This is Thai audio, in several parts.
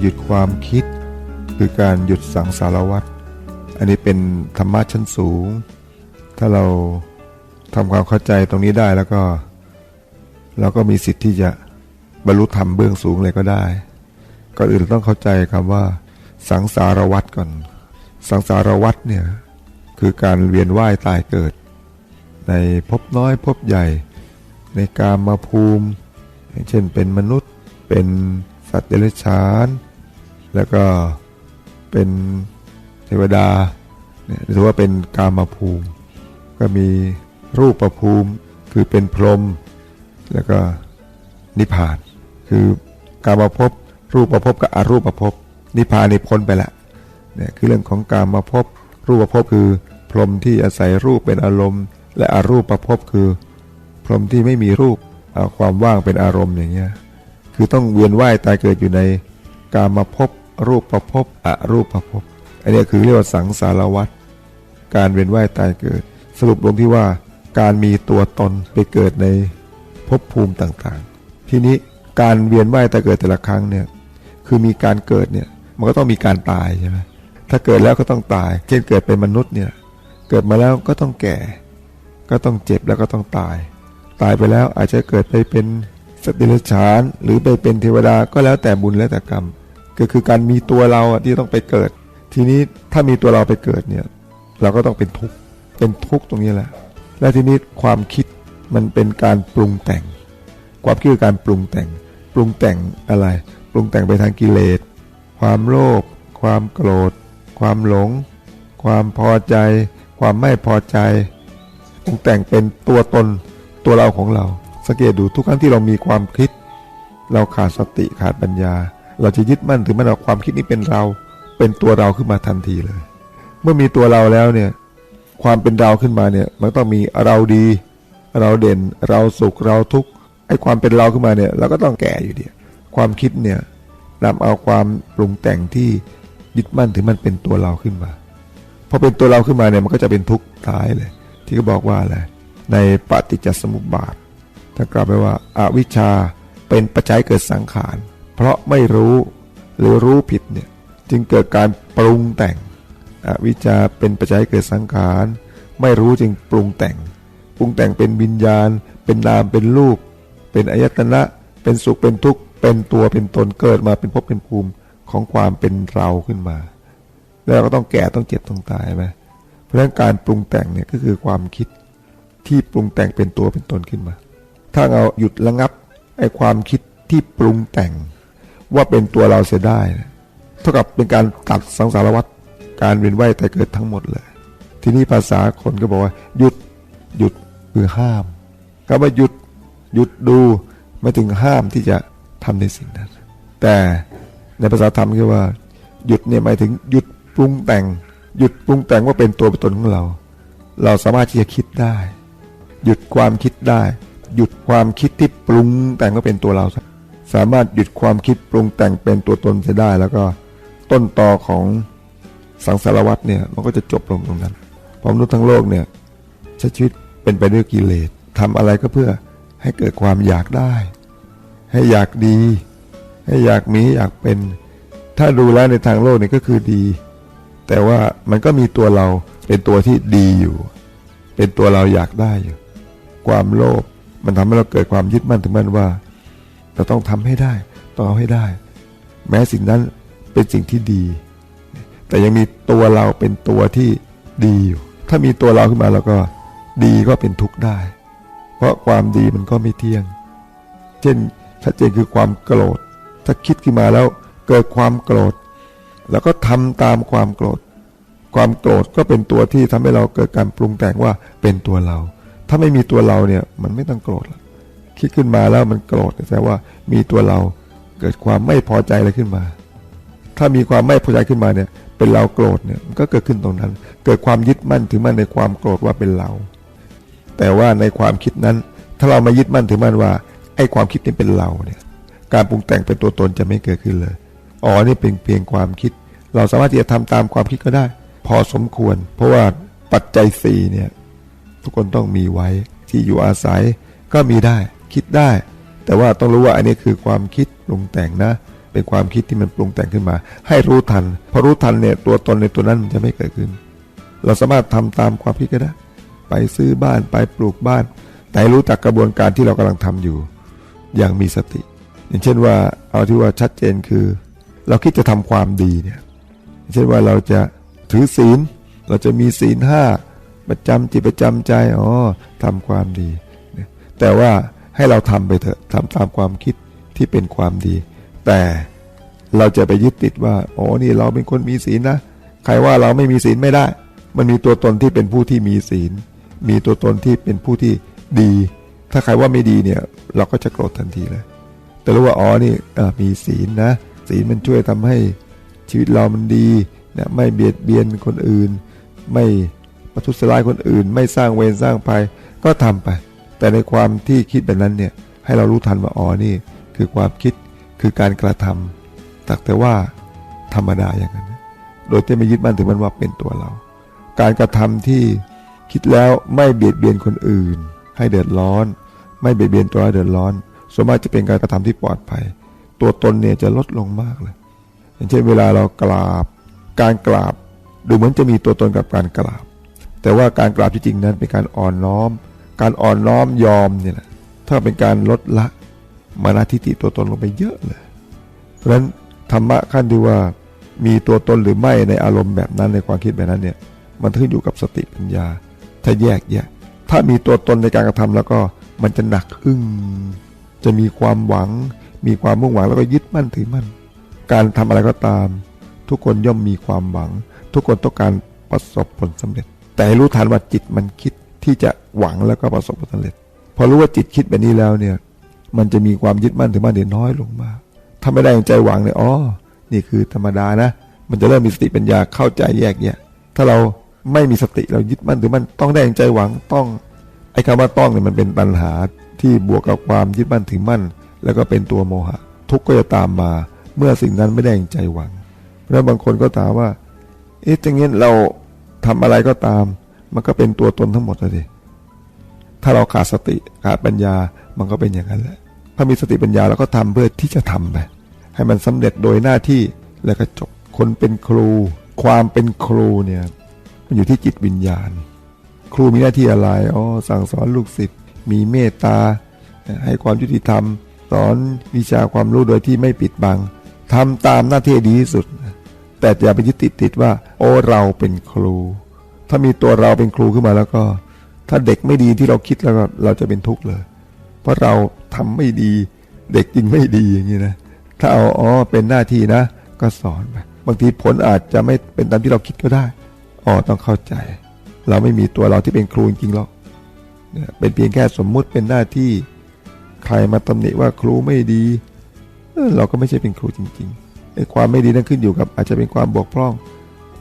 หยุดความคิด คือการหยุดสังสารวัฏอันนี้เป็นธรรมะชั้นสูง ถ้าเราทำความเข้าใจตรงนี้ได้แล้วก็เราก็มีสิทธิ์ที่จะบรรลุธรรมเบื้องสูงเลยก็ได้ก่อนอื่นต้องเข้าใจคำว่า สังสารวัฏก่อน สังสารวัฏเนี่ยคือการเวียนว่ายตายเกิด ในภพน้อยภพใหญ่ ในกามาภูมิ เช่นเป็นมนุษย์เป็นสัตว์เดรัจฉาน แล้วก็เป็นเทวดาเนี่ยถือว่าเป็นกามาภูมิ ก็มีรูปประภูมิคือเป็นพรหมแล้วก็นิพพาน คือกามาภพรูปประภพกับอรูปประภพนิพพานนี่พ้นไปละเนี่ยคือเรื่องของกามาภพรูปประภพคือพรหมที่อาศัยรูปเป็นอารมณ์ และอรูปประภพคือ พรหมที่ไม่มีรูปเอาความว่างเป็นอารมณ์อย่างเงี้ยคือต้องเวียนว่ายตายเกิดอยู่ใน การมาภพรูปประภพอรูปประภพอันนี้คือเรียกว่าสังสารวัฏการเวียนว่ายตายเกิด สรุปลงที่ว่าการมีตัวตนไปเกิดในภพภูมิต่างๆ ทีนี้การเวียนว่ายตายเกิดแต่ละครั้งเนี่ยคือมีการเกิดเนี่ยมันก็ต้องมีการตายใช่ไหมถ้าเกิดแล้วก็ต้องตาย เช่นเกิดเป็นมนุษย์เนี่ยเกิดมาแล้วก็ต้องแก่ ก็ต้องเจ็บแล้วก็ต้องตาย ตายไปแล้วอาจจะเกิดไปเป็นสตว์เดรัจฉานหรือไปเป็นเทวดาก็แล้วแต่บุญแล้วแต่กรรม ก็คือการมีตัวเราที่ต้องไปเกิด ทีนี้ถ้ามีตัวเราไปเกิดเนี่ย เราก็ต้องเป็นทุกข์เป็นทุกข์ตรงนี้แหละ และทีนี้ความคิดมันเป็นการปรุงแต่ง ความคิดคือการปรุงแต่ง ปรุงแต่งอะไร ปรุงแต่งไปทางกิเลส ความโลภความโกรธ ความหลง ความพอใจ ความไม่พอใจ ปรุงแต่งเป็นตัวตนตัวเราของเรา สังเกตดูทุกครั้งที่เรามีความคิด เราขาดสติขาดปัญญา เราจะยึดมั่นถือมั่นว่าความคิดนี้เป็นเรา เป็นตัวเราขึ้นมาทันทีเลย เมื่อมีตัวเราแล้วเนี่ย ความเป็นเราขึ้นมาเนี่ย มันต้องมีเราดี เราเด่น เราสุขเราทุกข์ไอ้ความเป็นเราขึ้นมาเนี่ย เราก็ต้องแก่อยู่ดีความคิดเนี่ยนำเอาความปรุงแต่งที่ยึดมั่นถือมันเป็นตัวเราขึ้นมาพอเป็นตัวเราขึ้นมาเนี่ยมันก็จะเป็นทุกข์ท้ายเลย ที่เขาบอกว่าอะไรในปฏิจจสมุปบาทถ้ากล่าวไปว่าอาวิชชาเป็นปัจจัยเกิดสังขาร เพราะไม่รู้หรือรู้ผิดเนี่ยจึงเกิดการปรุงแต่งอวิชชาเป็นปัจจัยเกิดสังขาร ไม่รู้จึงปรุงแต่ง ปรุงแต่งเป็นวิญญาณ เป็นนามเป็นรูป เป็นอายตนะ เป็นสุขเป็นทุกข์ เป็นตัวเป็นตนเกิดมาเป็นภพเป็นภูมิของความเป็นเราขึ้นมา แล้วก็ต้องแก่ต้องเจ็บต้องตายไหมเพราะฉะนั้นการปรุงแต่งเนี่ยก็คือความคิดที่ปรุงแต่งเป็นตัวเป็นตนขึ้นมา ถ้าเราหยุดระงับไอ้ความคิดที่ปรุงแต่ง ว่าเป็นตัวเราเสียได้ เท่ากับเป็นการตัดสังสารวัฏการเวียนว่ายแต่เกิดทั้งหมดเลย ทีนี้ภาษาคนก็บอกว่า หยุดหยุดคือห้ามคำว่าหยุดหยุดดูไม่ถึงห้ามที่จะทำในสิ่งนั้น แต่ในภาษาธรรมคือว่า หยุดเนี่ยหมายถึงหยุดปรุงแต่ง หยุดปรุงแต่งว่าเป็นตัวเป็นตนของเรา เราสามารถที่จะคิดได้ หยุดความคิดได้ หยุดความคิดที่ปรุงแต่งว่าเป็นตัวเรา สามารถหยุดความคิดปรุงแต่งเป็นตัวตนเสียได้ แล้วก็ต้นตอของสังสารวัตเนี่ยมันก็จะจบลงตรงนั้นพอมนุษย์ทั้งโลกเนี่ยใช้ชีวิตเป็นไปด้วยกิเลสทำอะไรก็เพื่อให้เกิดความอยากได้ ให้อยากดี ให้อยากมีอยากเป็น ถ้าดูแลในทางโลกนี่ก็คือดี แต่ว่ามันก็มีตัวเราเป็นตัวที่ดีอยู่ เป็นตัวเราอยากได้อยู่ ความโลภมันทำให้เราเกิดความยึดมั่นถึงมั่นว่า เราต้องทำให้ได้ ต้องเอาให้ได้ แม้สิ่งนั้นเป็นสิ่งที่ดี แต่ยังมีตัวเราเป็นตัวที่ดีอยู่ ถ้ามีตัวเราขึ้นมาเราก็ดีก็เป็นทุกข์ได้ เพราะความดีมันก็ไม่เที่ยง เช่นชัดเจนคือความโกรธ ถ้าคิดขึ้นมาแล้วเกิดความโกรธ แล้วก็ทำตามความโกรธ ความโกรธก็เป็นตัวที่ทำให้เราเกิดการปรุงแต่งว่าเป็นตัวเรา ถ้าไม่มีตัวเราเนี่ยมันไม่ต้องโกรธละ คิดขึ้นมาแล้วมันโกรธแสดงว่ามีตัวเราเกิดความไม่พอใจอะไรขึ้นมา ถ้ามีความไม่พอใจขึ้นมาเนี่ยเป็นเราโกรธเนี่ยมันก็เกิดขึ้นตรงนั้น เกิดความยึดมั่นถือมั่นในความโกรธว่าเป็นเรา แต่ว่าในความคิดนั้น ถ้าเรามายึดมั่นถือมั่นว่าไอ้ความคิดนี้เป็นเราเนี่ยการปรุงแต่งเป็นตัวตนจะไม่เกิดขึ้นเลยอ๋อนี่เป็นเพียงความคิด เราสามารถที่จะทำตามความคิดก็ได้ พอสมควร เพราะว่าปัจจัยสี่เนี่ยทุกคนต้องมีไว้ที่อยู่อาศัยก็มีได้ คิดได้ แต่ว่าต้องรู้ว่าอันนี้คือความคิดปรุงแต่งนะ เป็นความคิดที่มันปรุงแต่งขึ้นมา ให้รู้ทันพอรู้ทันเนี่ยตัวตนในตัวนั้นมันจะไม่เกิดขึ้น เราสามารถทำตามความคิดก็ได้ ไปซื้อบ้านไปปลูกบ้าน แต่รู้จักกระบวนการที่เรากำลังทำอยู่ อย่างมีสติ อย่างเช่นว่าเอาที่ว่าชัดเจนคือ เราคิดจะทำความดีเนี่ยเช่นว่าเราจะถือศีลเราจะมีศีลห้าประจำจิตประจำใจอ๋อทำความดี แต่ว่า ให้เราทำไปเถอะทำตามความคิดที่เป็นความดี แต่เราจะไปยึดติดว่าโอ๋อนี่เราเป็นคนมีศีลนะ ใครว่าเราไม่มีศีลไม่ได้ มันมีตัวตนที่เป็นผู้ที่มีศีล มีตัวตนที่เป็นผู้ที่ดี ถ้าใครว่าไม่ดีเนี่ยเราก็จะโกรธทันทีเลย แต่รู้ว่าอ๋อนี่มีศีลนะ ศีลมันช่วยทำให้ชีวิตเรามันดีนะไม่เบียดเบียนคนอื่น ไม่ประทุษร้ายคนอื่น ไม่สร้างเวรสร้างภัยก็ทำไป แต่ในความที่คิดแบบนั้นเนี่ยให้เรารู้ทันว่าอ๋อนี่ คือความคิดคือการกระทำแต่แต่ว่าธรรมดาอย่างนั้น โดยที่ไม่ยึดมั่นถึงมันว่าเป็นตัวเรา การกระทำที่คิดแล้วไม่เบียดเบียนคนอื่น ให้เดือดร้อน ไม่เบียดเบียนตัวเดือดร้อนส่วนมากจะเป็นการกระทำที่ปลอดภัย ตัวตนเนี่ยจะลดลงมากเลย อย่างเช่นเวลาเรากราบ การกราบดูเหมือนจะมีตัวตนกับการกราบ แต่ว่าการกราบที่จริงนั้นเป็นการอ่อนน้อม การอ่อนน้อมยอมเนี่ยแหละถ้าเป็นการลดละมานาทิฏฐิตัวตนลงไปเยอะเลย เพราะฉะนั้นธรรมะขั้นที่ว่ามีตัวตนหรือไม่ในอารมณ์แบบนั้นในความคิดแบบนั้นเนี่ยมันขึ้นอยู่กับสติปัญญา ถ้าแยกแยะถ้ามีตัวตนในการกระทำแล้วก็มันจะหนักอึ้งจะมีความหวัง มีความมุ่งหวังแล้วก็ยึดมั่นถือมั่นการทำอะไรก็ตาม ทุกคนย่อมมีความหวัง ทุกคนต้องการประสบผลสำเร็จ แต่ให้รู้ทันว่าจิตมันคิด ที่จะหวังแล้วก็ประสบผลสำเร็จ พอรู้ว่าจิตคิดแบบนี้แล้วเนี่ย มันจะมีความยึดมั่นถือมั่นเด่นน้อยลงมาถ้าไม่ได้ใจหวังเนี่ยอ๋อนี่คือธรรมดานะ มันจะเริ่มมีสติปัญญาเข้าใจแยกแยะถ้าเราไม่มีสติเรายึดมั่นถือมั่นต้องได้ใจหวังต้องไอ้คำว่าต้องเนี่ยมันเป็นปัญหาที่บวกกับความยึดมั่นถือมั่น แล้วก็เป็นตัวโมหะ ทุกข์ก็จะตามมา เมื่อสิ่งนั้นไม่ได้ใจหวังแล้วบางคนก็ถามว่าเอ๊ะจังงี้เราทำอะไรก็ตาม มันก็เป็นตัวตนทั้งหมดเลยถ้าเราขาดสติขาดปัญญามันก็เป็นอย่างนั้นแหละ ถ้ามีสติปัญญาเราก็ทำเพื่อที่จะทำไปให้มันสำเร็จโดยหน้าที่แล้วก็จบคนเป็นครู ความเป็นครูเนี่ยมันอยู่ที่จิตวิญญาณ ครูมีหน้าที่อะไรอ๋อสั่งสอนลูกศิษย์มีเมตตา ให้ความยุติธรรม สอนวิชาความรู้โดยที่ไม่ปิดบังทำตามหน้าที่ดีที่สุด แต่อย่าไปยึดติดติดว่า โอ้เราเป็นครู ถ้ามีตัวเราเป็นครูขึ้นมาแล้วก็ ถ้าเด็กไม่ดีที่เราคิดแล้วก็เราจะเป็นทุกข์เลย เพราะเราทำไม่ดี เด็กจริงไม่ดีอย่างนี้นะถ้าเอาอ๋อเป็นหน้าที่นะ ก็สอนไปบางทีผลอาจจะไม่เป็นตามที่เราคิดก็ได้อ๋อต้องเข้าใจ เราไม่มีตัวเราที่เป็นครูจริงหรอกเป็นเพียงแค่สมมุติเป็นหน้าที่ ใครมาตำหนิว่าครูไม่ดีเราก็ไม่ใช่เป็นครูจริงๆไอ้ความไม่ดีนั่นขึ้นอยู่กับอาจจะเป็นความบกพร่อง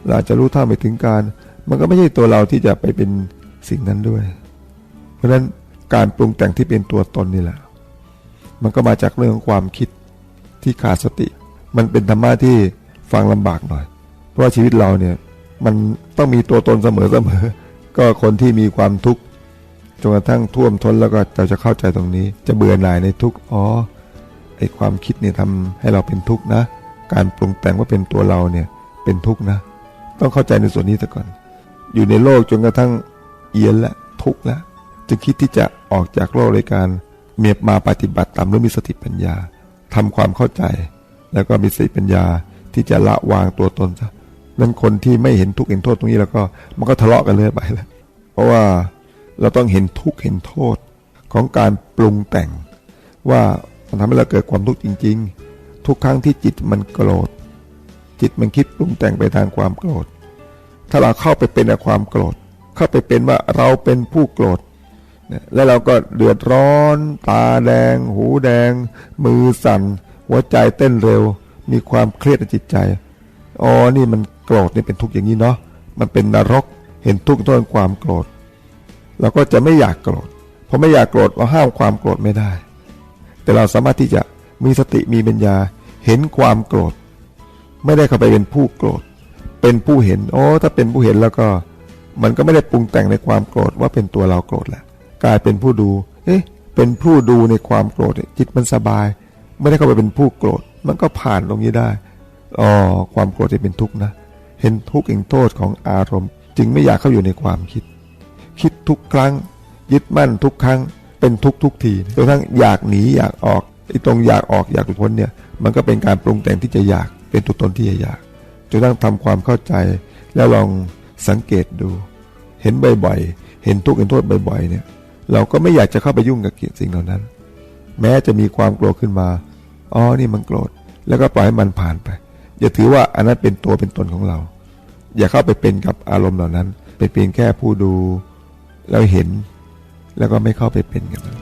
เราจะรู้เท่าไม่ถึงการ มันก็ไม่ใช่ตัวเราที่จะไปเป็นสิ่งนั้นด้วย เพราะฉะนั้นการปรุงแต่งที่เป็นตัวตนนี่แหละ มันก็มาจากเรื่องของความคิดที่ขาดสติ มันเป็นธรรมะที่ฟังลำบากหน่อย เพราะว่าชีวิตเราเนี่ยมันต้องมีตัวตนเสมอเสมอ ก็คนที่มีความทุกข์จนกระทั่งท่วมท้นแล้วก็เราจะเข้าใจตรงนี้ จะเบื่อหน่ายในทุกข์อ๋อไอความคิดเนี่ยทำให้เราเป็นทุกข์นะ การปรุงแต่งว่าเป็นตัวเราเนี่ยเป็นทุกข์นะ ต้องเข้าใจในส่วนนี้ซะก่อน อยู่ในโลกจนกระทั่งเอียนและทุกข์แล้วจะคิดที่จะออกจากโลกในการเมียบมาปฏิบัติตามด้วยมีสติปัญญาทำความเข้าใจ แล้วก็มีสติปัญญาที่จะละวางตัวตนซะนั้นคนที่ไม่เห็นทุกข์เห็นโทษตรงนี้แล้วก็มันก็ทะเลาะกันเลยไปแล้วเพราะว่าเราต้องเห็นทุกข์เห็นโทษของการปรุงแต่ง ว่ามันทำให้เราเกิดความทุกข์จริง ๆ ทุกครั้งที่จิตมันโกรธจิตมันคิดปรุงแต่งไปทางความโกรธ ถ้าเราเข้าไปเป็นในความโกรธ เข้าไปเป็นว่าเราเป็นผู้โกรธแล้วเราก็เดือดร้อน ตาแดง หูแดง มือสั่น หัวใจเต้นเร็ว มีความเครียดในจิตใจ อ๋อ นี่มันโกรธนี่เป็นทุกข์อย่างนี้เนาะ มันเป็นนรก เห็นทุกข์ต้นความโกรธ เราก็จะไม่อยากโกรธ เพอไม่อยากโกรธเราห้ามความโกรธไม่ได้ แต่เราสามารถที่จะมีสติมีปัญญา เห็นความโกรธ ไม่ได้เข้าไปเป็นผู้โกรธ เป็นผู้เห็นโอ้ถ้าเป็นผู้เห็นแล้วก็ มันก็ไม่ได้ปรุงแต่งในความโกรธว่าเป็นตัวเราโกรธแหละกลายเป็นผู้ดู เอ๊ะ เป็นผู้ดูในความโกรธจิตมันสบาย ไม่ได้เข้าไปเป็นผู้โกรธ มันก็ผ่านตรงนี้ได้อ๋อความโกรธจะเป็นทุกข์นะ เห็นทุกข์เห็นโทษของอารมณ์ จึงไม่อยากเข้าอยู่ในความคิด คิดทุกครั้ง ยึดมั่นทุกครั้ง เป็นทุกทุกทีจนทั่งอยากหนีอยากออกไอ้ตรงอยากออกอยากหลุดพ้นเนี่ย มันก็เป็นการปรุงแต่งที่จะอยากเป็นตัวตนที่จะอยาก จนกระทั่งทำความเข้าใจ แล้วลองสังเกตดู เห็นบ่อยๆ เห็นทุกข์เห็นโทษบ่อยๆ เนี่ย เราก็ไม่อยากจะเข้าไปยุ่งกับสิ่งเหล่านั้น แม้จะมีความโกรธขึ้นมา อ๋อ นี่มันโกรธ แล้วก็ปล่อยให้มันผ่านไป อย่าถือว่าอันนั้นเป็นตัวเป็นตนของเรา อย่าเข้าไปเป็นกับอารมณ์เหล่านั้น เป็นเพียงแค่ผู้ดูแล้วเห็น แล้วก็ไม่เข้าไปเป็นกับมัน